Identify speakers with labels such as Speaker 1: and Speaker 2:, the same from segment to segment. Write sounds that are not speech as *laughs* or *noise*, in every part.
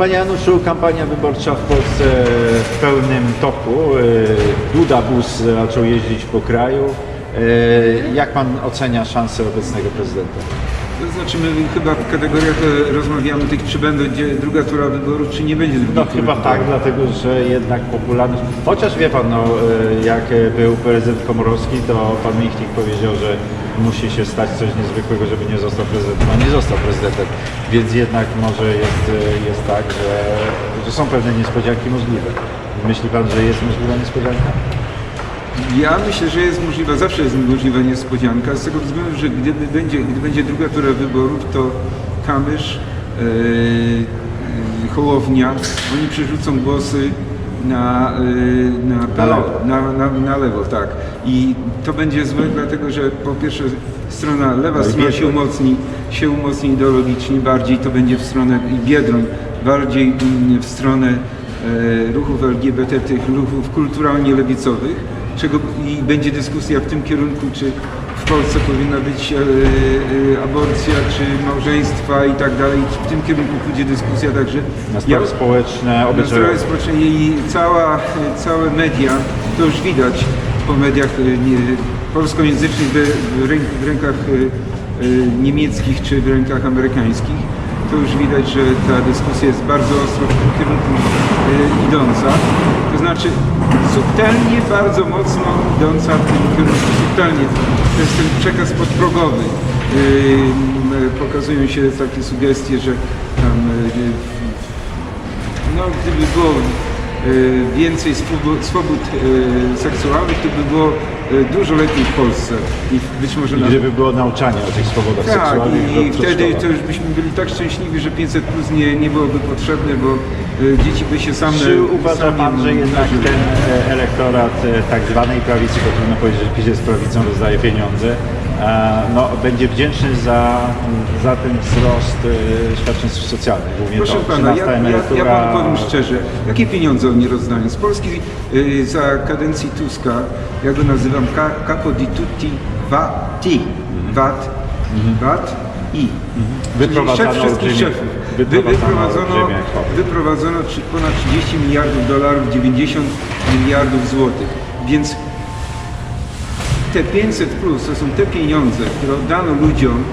Speaker 1: Panie Januszu, kampania wyborcza w Polsce w pełnym toku. E, Duda Bus zaczął jeździć po kraju. E, Jak Pan ocenia szanse obecnego prezydenta?
Speaker 2: To znaczy my chyba w kategoriach e, rozmawiamy tych, czy będzie druga tura wyborów, czy nie będzie drugiej
Speaker 1: No chyba
Speaker 2: wyborów.
Speaker 1: tak, dlatego że jednak popularność... Chociaż wie Pan, no, jak był prezydent Komorowski, to Pan Michnik powiedział, że musi się stać coś niezwykłego, żeby nie został prezydentem. No nie został prezydentem, więc jednak może jest, e, jest tak, że, że są pewne niespodzianki możliwe. Myśli Pan, że jest możliwa niespodzianka?
Speaker 2: Ja myślę, że jest możliwa, zawsze jest możliwa niespodzianka, z tego względu, że gdyby będzie, gdy będzie druga tura wyborów, to Kamysz, e, Hołownia, oni przerzucą głosy na, e, na, PO,
Speaker 1: lewo.
Speaker 2: Na, na, na lewo, tak. I to będzie złe, dlatego że po pierwsze strona lewa
Speaker 1: No
Speaker 2: strona się umocni, się umocni ideologicznie bardziej, to będzie w stronę Biedroń, bardziej mm, w stronę e, ruchów LGBT, tych ruchów kulturalnie lewicowych, czego i będzie dyskusja w tym kierunku, czy Polsce powinna być e, e, aborcja, czy małżeństwa i tak dalej. W tym kierunku pójdzie dyskusja także.
Speaker 1: Na sprawy społeczne,
Speaker 2: na
Speaker 1: obyczajowe.
Speaker 2: sprawy społeczne i cała, całe media, to już widać po mediach e, polskojęzycznych w, w, ręk, w rękach niemieckich czy w rękach amerykańskich. To już widać, że ta dyskusja jest bardzo ostro w tym kierunku e, idąca. To znaczy subtelnie, bardzo mocno idąca w tym kierunku. Subtelnie. To jest ten przekaz podprogowy. Yy, pokazują się takie sugestie, że tam yy, no, gdyby było e, więcej swobód, e, seksualnych, to by było e, dużo lepiej w Polsce. I być może
Speaker 1: I
Speaker 2: na...
Speaker 1: gdyby było nauczanie o tych swobodach
Speaker 2: Tak,
Speaker 1: seksualnych
Speaker 2: i
Speaker 1: w
Speaker 2: wtedy to już byśmy byli tak szczęśliwi, że 500 plus nie, nie byłoby potrzebne, bo e, dzieci by się same...
Speaker 1: Czy uważa Pan, że jednak ten e, elektorat e, tak zwanej prawicy, bo trudno powiedzieć, że PiS jest prawicą, rozdaje pieniądze, no, będzie wdzięczny za, za ten wzrost e, świadczeń socjalnych, głównie
Speaker 2: Proszę
Speaker 1: to
Speaker 2: pana,
Speaker 1: 13
Speaker 2: ja, ja,
Speaker 1: emerytura.
Speaker 2: ja panu powiem szczerze, jakie pieniądze oni rozdają? Z Polski y, za kadencji Tuska, ja go nazywam ca- capo di tutti vati, VAT, VAT i. Czyli
Speaker 1: Wyprowadzano
Speaker 2: szef wszystkich szefów. Wyprowadzono, wyprowadzono ponad 30 miliardów dolarów, 90 miliardów złotych. Więc te 500 plus to są te pieniądze, które oddano ludziom,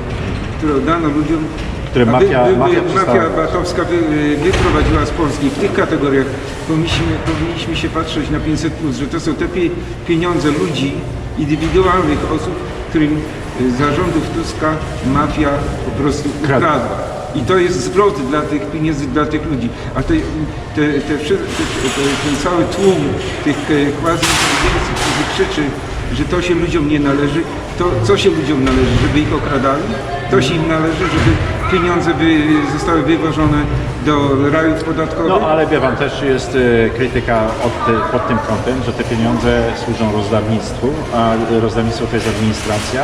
Speaker 2: które oddano ludziom,
Speaker 1: Które mafia- mafia
Speaker 2: mafia
Speaker 1: przestała.
Speaker 2: VAT-owska wy, wyprowadziła z Polski w tych kategoriach, powinniśmy, powinniśmy się patrzeć na 500 plus, że to są te pie, pieniądze ludzi, indywidualnych osób, którym y, za rządów Tuska mafia po prostu
Speaker 1: Kradła.
Speaker 2: ukradła. I to jest zwrot dla tych pieniędzy, dla tych ludzi. A te, te, te, te, te, ten cały tłum tych e, quasi-inteligencji, którzy krzyczy, że to się ludziom nie należy, to co się ludziom należy? Żeby ich okradali? To się im należy, żeby pieniądze wy, zostały wywożone do rajów podatkowych?
Speaker 1: No ale wie Pan, też jest e, krytyka od, te- pod tym kątem, że te pieniądze służą rozdawnictwu, a rozdawnictwo to jest administracja,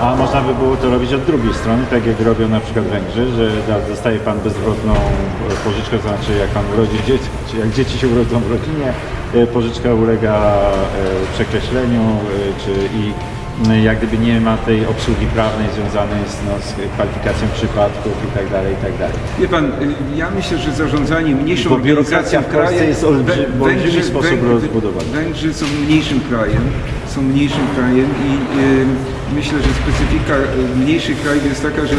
Speaker 1: a można by było to robić od drugiej strony, tak jak robią na przykład Węgrzy, że dostaje Pan bezwrotną e, pożyczkę, to znaczy jak Pan urodzi dzieci, czy jak dzieci się urodzą w rodzinie, e, pożyczka ulega e, przekreśleniu, czy i jak gdyby nie ma tej obsługi prawnej związanej z, no, z kwalifikacją przypadków i tak dalej, i tak dalej.
Speaker 2: Wie pan, y, ja myśszę, że zarządzanie mniejszą
Speaker 1: Bo biurokracja w
Speaker 2: krajem-
Speaker 1: jest olbrzy- w olbrzymi
Speaker 2: Węgrzy-
Speaker 1: sposób
Speaker 2: Węgry-
Speaker 1: rozbudowana.
Speaker 2: Węgrzy są mniejszym krajem, są mniejszym krajem i y, myślę, że specyfika y, mniejszych krajów jest taka, że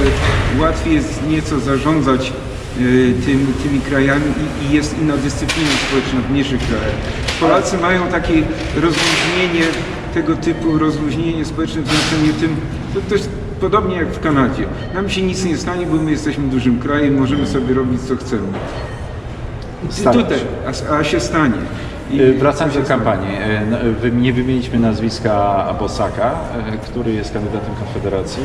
Speaker 2: łatwiej jest nieco zarządzać y, tym, tymi krajami i, i jest inna dyscyplina społeczna w mniejszych krajach. Polacy mają takie rozluźnienie tego typu rozluźnienie społeczne w znaczeniu tym, to, to jest podobnie jak w Kanadzie. Nam się nic nie stanie, bo my jesteśmy dużym krajem, możemy sobie robić co chcemy.
Speaker 1: Stanie
Speaker 2: tutaj, a, a się stanie.
Speaker 1: Y, Wracając do kampanii, y, no, wy- nie wymieniliśmy nazwiska Bosaka, y, który jest kandydatem Konfederacji,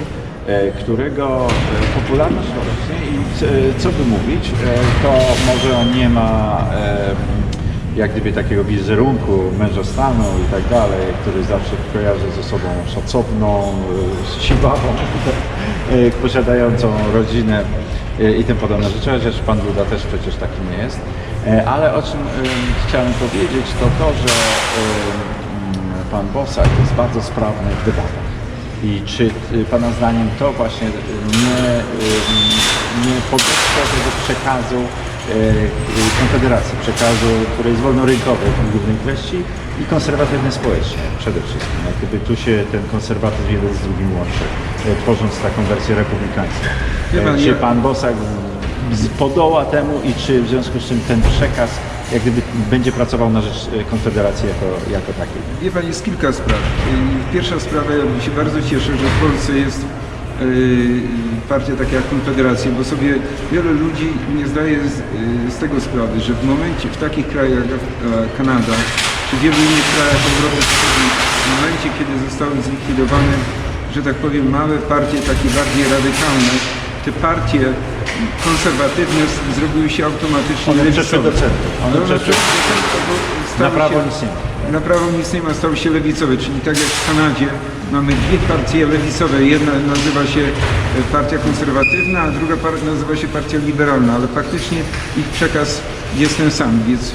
Speaker 1: y, którego y, popularność rośnie i co by mówić, y, to może on nie ma y, jak gdyby takiego wizerunku męża stanu i tak dalej, który zawsze kojarzy ze sobą szacowną, y, siławą, *laughs* y, posiadającą rodzinę y, i tym podobne rzeczy, chociaż pan Duda też przecież taki nie jest. E, Ale o czym ym, chciałem powiedzieć, to to, że pan Bosak jest bardzo sprawny w debatach. I czy y, pana zdaniem to właśnie y, nie, nie podeszło tego przekazu e, Konfederacji, przekazu, który jest wolnorynkowy w głównej treści i konserwatywny społecznie przede wszystkim. Jak gdyby tu się ten konserwatyzm jeden z drugim łączy, e, tworząc taką wersję republikańską.
Speaker 2: Pan,
Speaker 1: Czy pan Bosak podoła temu i czy w związku z czym ten przekaz jak gdyby będzie pracował na rzecz e, Konfederacji jako, jako takiej?
Speaker 2: Wie Pan, jest kilka spraw. Y, Pierwsza sprawa, ja się bardzo cieszę, że w Polsce jest y, partia taka jak Konfederacja, bo sobie wiele ludzi nie zdaje z, z tego sprawy, że w momencie, w takich krajach jak e, Kanada, czy wielu innych krajach Europy Wschodniej, w momencie, kiedy zostały zlikwidowane, że tak powiem, małe partie takie bardziej radykalne, te partie konserwatywne zrobiły się automatycznie
Speaker 1: One przeszły do centrum. One przeszły-
Speaker 2: stały
Speaker 1: Na prawo nic nie ma.
Speaker 2: na prawo nic nie ma, stały się lewicowe, czyli tak jak w Kanadzie mamy dwie partie lewicowe. Jedna nazywa się e, Partia Konserwatywna, a druga nazywa się Partia Liberalna, ale faktycznie ich przekaz jest ten sam, więc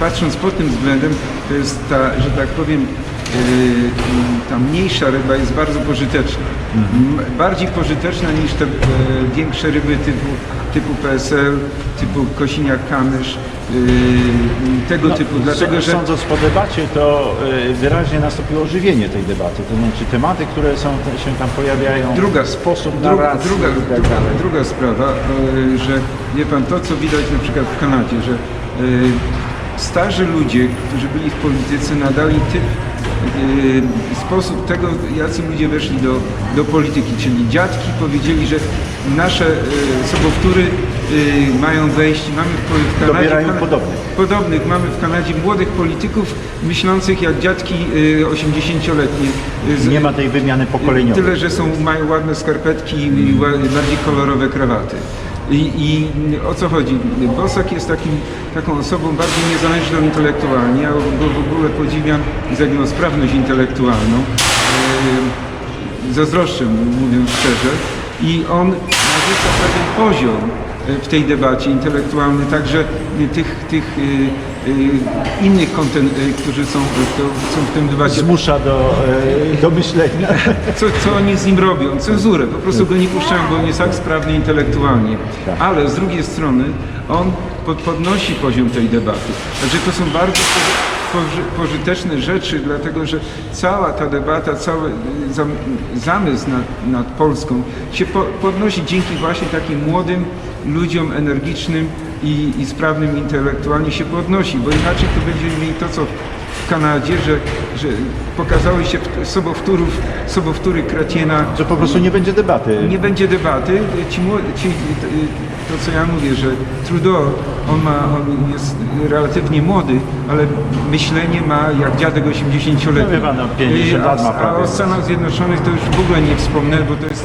Speaker 2: patrząc pod tym względem, to jest ta, że tak powiem, ta mniejsza ryba jest bardzo pożyteczna. M- Bardziej pożyteczna niż te e, większe ryby typu, typu PSL, typu Kosiniak-Kamysz, e, tego typu, dlatego że...
Speaker 1: Sądząc po debacie, to y, wyraźnie nastąpiło ożywienie tej debaty. To znaczy tematy, które są, się tam pojawiają,
Speaker 2: Druga
Speaker 1: sposób
Speaker 2: druga,
Speaker 1: narracji
Speaker 2: druga,
Speaker 1: i tak
Speaker 2: druga, druga sprawa, e, że wie pan to, co widać na przykład w Kanadzie, że e, starzy ludzie, którzy byli w polityce, nadali typ, sposób tego, jacy ludzie weszli do, do polityki, czyli dziadki powiedzieli, że nasze e, sobowtóry e, mają wejść, mamy w, Kanadzie...
Speaker 1: Dobierają
Speaker 2: Kana-
Speaker 1: podobnych.
Speaker 2: Podobnych mamy w Kanadzie młodych polityków myślących jak dziadki e, 80-letnie. e, z-
Speaker 1: Nie ma tej wymiany pokoleniowej.
Speaker 2: Tyle, że są, mają ładne skarpetki i bardziej kolorowe krawaty. I, I o co chodzi? Bosak jest takim, taką osobą bardziej niezależną intelektualnie. Ja go w ogóle podziwiam za jego sprawność intelektualną. E, Zazdroszczę mówiąc szczerze. I on narzuca pewien poziom e, w tej debacie intelektualnej, także tych, tych e, innych konten, e, którzy są, są w tym debacie.
Speaker 1: Zmusza do, y, do myślenia. *laughs*
Speaker 2: Co, co oni z nim robią? Cenzurę. Po prostu go nie puszczają, bo on jest tak sprawny intelektualnie.
Speaker 1: Tak.
Speaker 2: Ale z drugiej strony on pod, podnosi poziom tej debaty. Także to są bardzo poży- poży- pożyteczne rzeczy, dlatego że cała ta debata, cały y, zam, zamysł nad, nad Polską się po, podnosi dzięki właśnie takim młodym ludziom energicznym i, i sprawnym intelektualnie się podnosi, bo inaczej to będziemy mieli to, co w Kanadzie, że, że pokazały się sobowtórów, sobowtóry Kratiena.
Speaker 1: Że po prostu nie będzie debaty.
Speaker 2: Nie będzie debaty. Ci, ci, to, co ja mówię, że Trudeau, on, ma, on jest relatywnie młody, ale myślenie ma jak dziadek 80-letni.
Speaker 1: No no, 50
Speaker 2: I-
Speaker 1: lat ma
Speaker 2: a, a o Stanach Zjednoczonych to już w ogóle nie wspomnę, bo to jest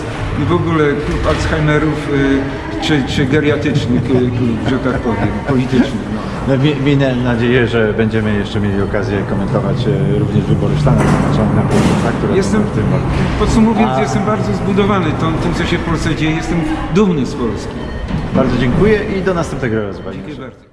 Speaker 2: w ogóle klub Alzheimerów y, czy, czy geriatyczny *laughs* że tak powiem, polityczny. No.
Speaker 1: No, mi- Miejmy nadzieję, że będziemy jeszcze mieli okazję komentować e, również wybory w Stanach Zjednoczonych na bieżąco, które
Speaker 2: Jestem,
Speaker 1: będą w tym roku.
Speaker 2: podsumowując,
Speaker 1: A-
Speaker 2: jestem bardzo zbudowany tą, tym, co się w Polsce dzieje. Jestem dumny z Polski.
Speaker 1: Bardzo dziękuję i do następnego razu. panie
Speaker 2: Dziękuję bardzo.